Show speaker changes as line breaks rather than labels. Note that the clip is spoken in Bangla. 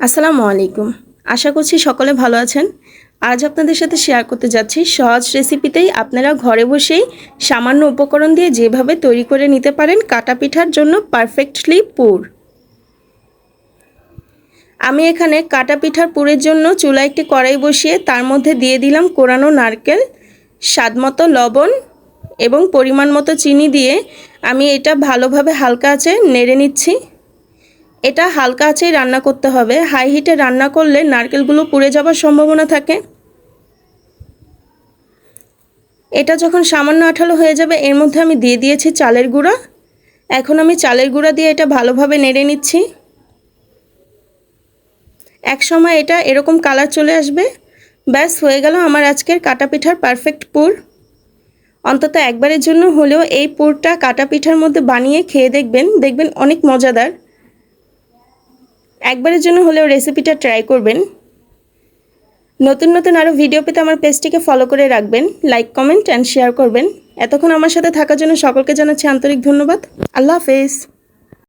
আসসালামু আলাইকুম। আশা করছি সকলে ভালো আছেন। আজ আপনাদের সাথে শেয়ার করতে যাচ্ছি সহজ রেসিপিতেই আপনারা ঘরে বসেই সামান্য উপকরণ দিয়ে যেভাবে তৈরি করে নিতে পারেন কাটা পিঠার জন্য পারফেক্টলি পুর আমি এখানে কাটা পিঠার পুরের জন্য চুলা একটি কড়াই বসিয়ে তার মধ্যে দিয়ে দিলাম কোরানো নারকেল, স্বাদমতো লবণ এবং পরিমাণ মতো চিনি দিয়ে আমি এটা ভালোভাবে হালকা আছে নেড়ে নিচ্ছি। এটা হালকা আছেই রান্না করতে হবে। হাই হিটে রান্না করলে নারকেলগুলো পুড়ে যাওয়ার সম্ভাবনা থাকে। এটা যখন সামান্য আঠালো হয়ে যাবে, এর মধ্যে আমি দিয়ে দিয়েছি চালের গুঁড়া। এখন আমি চালের গুঁড়া দিয়ে এটা ভালোভাবে নেড়ে নিচ্ছি। এক সময় এটা এরকম কালার চলে আসবে। ব্যাস, হয়ে গেল আমার আজকের কাটা পিঠার পারফেক্ট পুর। অন্তত একবারের জন্য হলেও এই পুরটা কাটা পিঠার মধ্যে বানিয়ে খেয়ে দেখবেন। দেখবেন অনেক মজাদার। একবারের জন্য হলেও রেসিপিটা ট্রাই করবেন। নতুন নতুন আরও ভিডিও পেতে আমার পেজটিকে ফলো করে রাখবেন লাইক কমেন্ট অ্যান্ড শেয়ার করবেন। এতক্ষণ আমার সাথে থাকার জন্য সকলকে জানাচ্ছি আন্তরিক ধন্যবাদ। আল্লাহ হাফেজ।